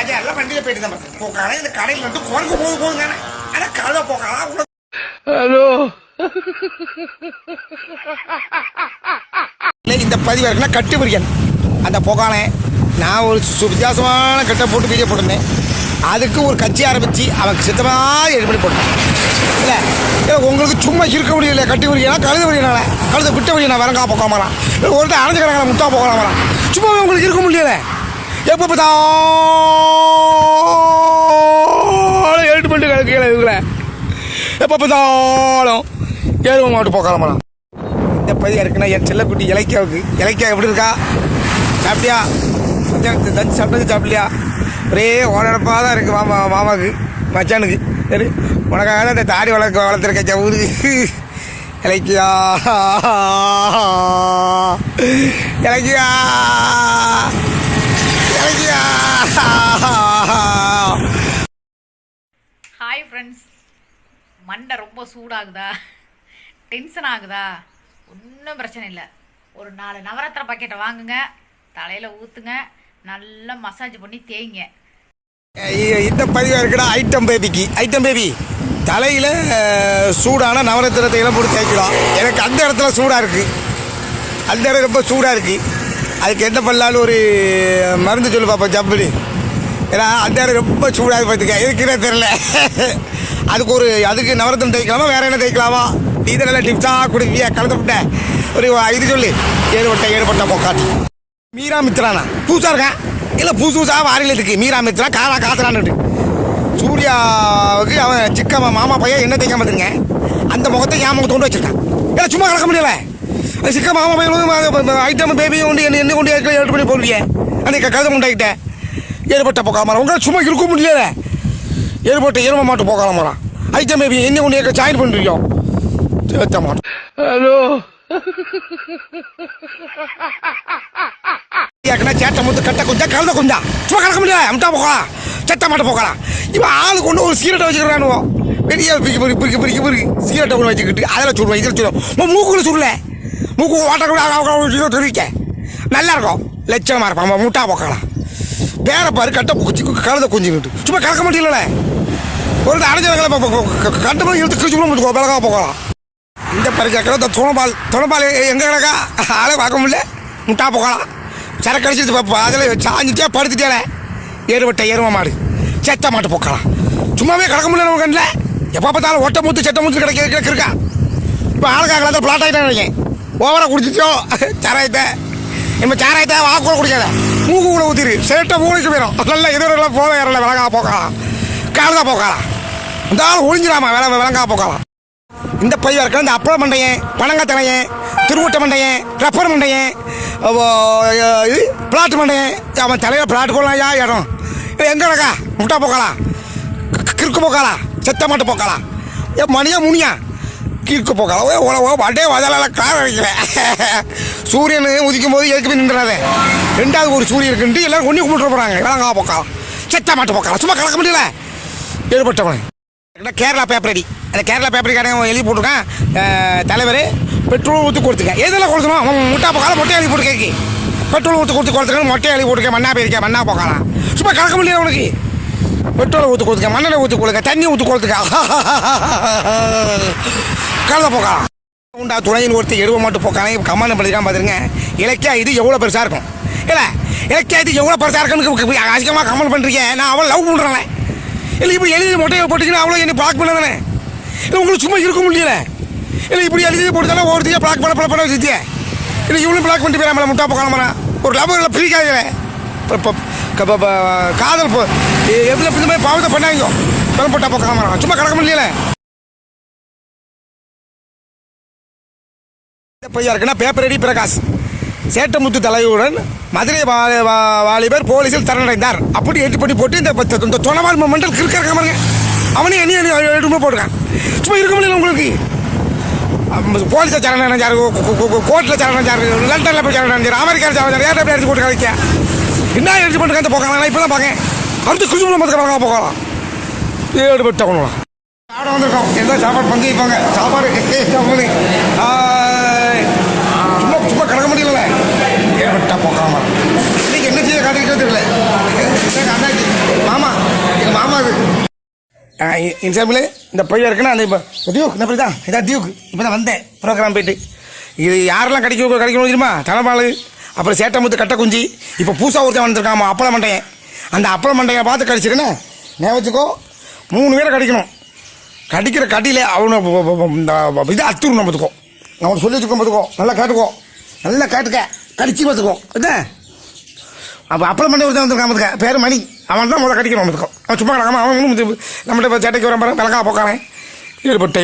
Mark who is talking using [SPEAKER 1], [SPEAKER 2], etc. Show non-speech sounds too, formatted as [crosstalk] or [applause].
[SPEAKER 1] ராஜா எல்லாம் வண்டியில போயிட்டு தான் போக்கான இந்த கடையில் வந்து குறைக்கு போக போகுங்க ஆனா கழுத போக்கலாம் உள்ள
[SPEAKER 2] ஹலோ.
[SPEAKER 1] இந்த பதிவு இருக்குன்னா அந்த புகானை நான் ஒரு வித்தியாசமான கட்டை போட்டு வீடியோ போட்டிருந்தேன். அதுக்கு ஒரு கட்சி ஆரம்பித்து அவன் சித்தமாக பண்ணி போட்டான். இல்லை இல்லை உங்களுக்கு சும்மா இருக்க முடியல கட்டி பிரிக்கனா கழுத பிரிக்கனால கழுத விட்ட பிரிக்கணும் வரங்கா போக்காமலாம். ஒருத்தர் அரைஞ்சு கிடக்கல முட்டா போகலாமலாம் சும்மா உங்களுக்கு இருக்க முடியல. எப்போ பார்த்தாலும் எழுட்டு பண்ணிட்டு கீழே இவங்கள எப்போ பார்த்தாலும் ஏழு மாட்டு போக்கலாமலாம் இந்த பதிவு இருக்குன்னா என் செல்லக்குட்டி இலக்கியாவுக்கு. இலக்கியா எப்படி இருக்கா? சாப்பிட்டியா? மச்சான் தச்சு சாப்பிட்டது சாப்பிடலையா? ஒரே ஓடப்பாக தான் இருக்குது மாமா மாமாவுக்கு மச்சானுக்கு. சரி உனக்காக தான் இந்த தாடி வளர்க்க வளர்த்துருக்கேன் ஊருக்கு. இலக்கியா இலக்கியா? இலக்கியா?
[SPEAKER 3] ஹாய் ஃப்ரெண்ட்ஸ் மண்டை ரொம்ப சூடாகுதா? டென்ஷன் ஆகுதா? ஒன்றும் பிரச்சனை இல்லை. ஒரு நாலு நவரத்தின பாக்கெட்டை வாங்குங்க. தலையில் ஊற்றுங்க நல்லா மசாஜ் பண்ணி தேய்ங்க.
[SPEAKER 1] இந்த பதிவாக இருக்குடா? ஐட்டம் பேபிக்கு ஐட்டம் பேபி தலையில் சூடான நவரத்தினத்தை எல்லாம் போட்டு தேய்க்கலாம் எனக்கு அந்த இடத்துல சூடாக இருக்குது அந்த இடம் ரொம்ப சூடாக இருக்குது அதுக்கு என்ன பண்ணலான்னு ஒரு மருந்து சொல்லு பார்ப்போம் ஜப்புனு. ஏன்னா அந்த இடம் ரொம்ப சூடாக பார்த்துக்க எதுக்குன்னே தெரில [laughs] அதுக்கு ஒரு அதுக்கு நவரத்தம் தைக்கலாமா வேறு என்ன தைக்கலாமா நீ தான் நல்லா டிப்ஸாக கொடுப்பியா? கலந்து விட்ட ஒரு இது சொல்லி. ஏழுபட்ட ஏழுபட்ட பொக்காட்டி. மீரா மித்ரானா புதுசாக இருக்கேன் இல்லை புதுசு புதுசாக வாரியில் இருக்கு. மீரா மித்ரா காலா காத்துறான்னு சூர்யாவுக்கு அவன் சிக்கம்மா மாமா பையன் என்ன தைக்காம வந்துருங்க அந்த முகத்தை என் முகத்தை கொண்டு வச்சிருக்கான். ஏன்னா சும்மா கலக்க முடியலை. சிக்க மாமா பையன் வந்து ஐட்டம் பேபி கொண்டு என்ன என்ன கொண்டு ஏற்கனவே பண்ணி போடுவியே அந்த க- கழுதை உண்டாக்கிட்ட ஏற்பட்ட போக்காம உங்களால் சும்மா இருக்க முடியல ஏற்பட்ட எரும மாட்டு போக்காம ஐட்டம் பேபி என்ன கொண்டு ஏற்க ஜாயின் பண்ணிருக்கோம் ஏற்ற மாட்டோம்
[SPEAKER 2] ஹலோ
[SPEAKER 1] ஏற்கனவே சேட்டை முத்து கட்ட கொஞ்சம் கலந்த கொஞ்சம் சும்மா கலக்க முடியல அம்ட்டா போகலாம் செத்த மாட்ட போகலாம் இவன் ஆளு கொண்டு ஒரு சீரட்டை வச்சுக்கிறானுவோ பெரிய பிரிக்கி பிரிக்கி பிரிக்கி பிரிக்கி சீரட்டை கொண்டு வச்சுக்கிட்டு அதில் சுடுவேன் இதில் சுடுவோம் உன் மூக்குள்ள சுடல மூக்கு ஓட்டக்கூடாது கூட நல்லா இருக்கும். லட்சணமாக இருப்பான் முட்டா போக்கலாம். பேரை பாரு கட்ட குச்சி கழுத குஞ்சுக்கிட்டு சும்மா கலக்க முடியல ஒரு அடைஞ்சவங்களை கட்ட போய் இழுத்து கிழிச்சு கூட பிறகா போகலாம். இந்த பறிக்கக்கிற இந்த துணப்பால் துணப்பால் எங்கே கிடக்கா? ஆளே பார்க்க முடியல. முட்டா போகலாம். சரக்கு அடிச்சிட்டு பார்ப்போம் அதில் சாஞ்சிட்டே படுத்துட்டேனே. ஏறுபட்ட எரும மாடு. செத்த மாட்டு போக்கலாம். சும்மாவே கிடக்க முடியல கண்ணில். எப்போ பார்த்தாலும் ஒட்டை மூத்து செட்டை மூத்து கிடைக்க கிடக்க இருக்கா இப்போ ஆளுக்காக பிளாட் ஆகிட்டேன் நினைக்கேன் ஓவராக குடிச்சிச்சோ? சாராயத்தை. நம்ம சாராயத்தை வாக்கு கூட குடிக்காத. மூக்கு கூட ஊற்றிரு சேட்டை மூளைக்கு போயிடும் நல்லா எதிரெல்லாம் போத இறல விலங்கா போக்கலாம் காலதா போக்கலாம் இந்த ஆள் ஒழிஞ்சிடாமா வில விலங்கா போக்கலாம் இந்த பையன் இருக்க இந்த அப்பளம் மண்டையன் பனங்கத்தனையன் திருவூட்ட மண்டையன் ரப்பர் மண்டையன் இது பிளாட் மண்டையன். அவன் தலையில் பிளாட் கொள்ளலாம் யா இடம். எங்கே இருக்கா முட்டா போக்கலாம் கிறுக்கு போக்கலாம் செத்த மாட்டு போக்கலாம் ஏ மணியா முனியா? கீழ்க்கு போக்காளா ஓ உலகோ வடே வதலால கார வைக்கிறேன் சூரியன் உதிக்கும் போது ஏற்கனவே நின்றாரு ரெண்டாவது ஒரு சூரியன் இருக்குன்ட்டு எல்லாரும் ஒன்றி கும்பிட்டு போகிறாங்க வேளாங்கா போக்கலாம் செத்த மாட்டு போக்கலாம் சும்மா கலக்க முடியல. ஏற்பட்டவன். என்ன கேரளா பேப்பர் அடி அந்த கேரளா பேப்பர் காரன் எழுதி போட்டிருக்கான். தலைவர் பெட்ரோல் ஊற்றி கொடுத்துக்க எதில் கொடுக்கணும் அவன் முட்டா போக்கால மொட்டை எழுதி போட்டு கேட்கி பெட்ரோல் ஊற்றி கொடுத்து கொடுத்துக்கணும் மொட்டை எழுதி போட்டுருக்கேன். மண்ணா போயிருக்கேன் மண்ணா போக்கலாம் சும்மா கலக்க முடியல உனக்கு பெட்ரோலை ஊற்றி கொடுத்துக்க மண்ணெண்ணை ஊற்றி கொடுக்க தண்ணி ஊற்றி கொடுத்துக்க. [laughs] கலந்த போக்கலாம் உண்டா துணையின் ஒருத்தர் எழுவ மாட்டு போக்கானே கமாண்டம் பண்ணிருக்கான் பார்த்துருங்க. இலக்கியா இது எவ்வளோ பெருசாக இருக்கும்? இல்லை இலக்கியா இது எவ்வளோ பெருசாக இருக்குன்னு அதிகமாக கமெண்ட் பண்ணுறீங்க நான் அவளை லவ் பண்ணுறேன் இல்லை இப்படி எழுதி மொட்டையை போட்டுச்சுன்னா அவ்வளோ என்ன பிளாக் பண்ணதானே? இல்லை உங்களுக்கு சும்மா இருக்க முடியல இல்லை இப்படி எழுதி போட்டுதானே ஒருத்தையே பிளாக் பண்ண பண்ண பண்ண வச்சுட்டியே இல்லை இவ்வளோ பிளாக் பண்ணிட்டு போயிடாமல முட்டா போக்கலாம் ஒரு லவ் இல்லை ஃப்ரீ காதல இப்போ காதல் போ எவ்வளோ இந்த மாதிரி பாவத்தை பண்ணாங்க? பெறப்பட்டா போக்கலாம் சும்மா கிடக்க முடியல. இந்த இருக்குன்னா பேப்பர் ரெடி பிரகாஷ் சேட்டமுத்து தலைவருடன் மதுரை வா- வாலிபர் போலீஸில் தரணடைந்தார். அப்படி எட்டு பண்ணி போட்டு இந்த பத்து- இந்த தொலைவால் மண்டல் கிறுக்க இருக்க பாருங்க. அவனே என்ன எடுத்து போட்டுருக்கான். சும்மா இருக்க முடியல உங்களுக்கு. போலீஸை சரணடைஞ்சாரு கோர்ட்டில் சரணடைஞ்சாரு லண்டனில் போய் சரணடைஞ்சாரு அமெரிக்காவில் சரணடைஞ்சாரு. ஏர்டபிள் அடிச்சு போட்டு கழிக்க என்ன எடுத்து போட்டு கந்த போக்கலாம் இப்போ தான் பார்க்கேன் அடுத்து குஜு பார்க்க போகலாம் ஏடுபட்ட தகவலாம் சாப்பிட வந்திருக்கோம். எந்த சாப்பாடு பங்கு வைப்பாங்க. சாப்பாடு சாப்பாடு. சும்மா சும்மா கிடக்க முடியல ஏற்பட்டா போக்காம. இன்னைக்கு என்ன செய்ய காத்திருக்கிறது தெரியல. அண்ணாச்சி இன்சாமில் இந்த பையன் இருக்குன்னா அந்த இப்போ டியூக் இந்த தான். இதான் டியூக் இப்போ தான் வந்தேன். ப்ரோக்ராம் போயிட்டு. இது யாரெல்லாம் கிடைக்கும் கிடைக்கணும் தெரியுமா தலைமாளு அப்புறம் சேட்டமுத்து கட்ட குஞ்சி. இப்போ பூசா ஒருத்தன் வந்திருக்காமா அப்பள மண்டையன். அந்த அப்பள மண்டையை பார்த்து கடிச்சிருக்கேன்னு நே வச்சுக்கோ மூணு பேரை கடிக்கணும். கடிக்கிற கடியில் அவனை இதை அத்துரும் பார்த்துக்கோ நான் சொல்லி வச்சுக்கோ பார்த்துக்கோ. நல்லா கேட்டுக்கோ. நல்லா கேட்டுக்க. கடிச்சு பார்த்துக்கோ. என்ன? அப்போ அப்பளம் மண்டை ஒருத்தன் வந்திருக்கான் பார்த்துக்க. பேர் மணி. அவன் தான் முதல்ல கடிக்கணும் பார்த்துக்கோ. அவன் சும்மா கிடக்காம அவன் நம்மகிட்ட சேட்டைக்கு வர பாருங்க விளக்கா போக்கானே. ஈடுபட்டு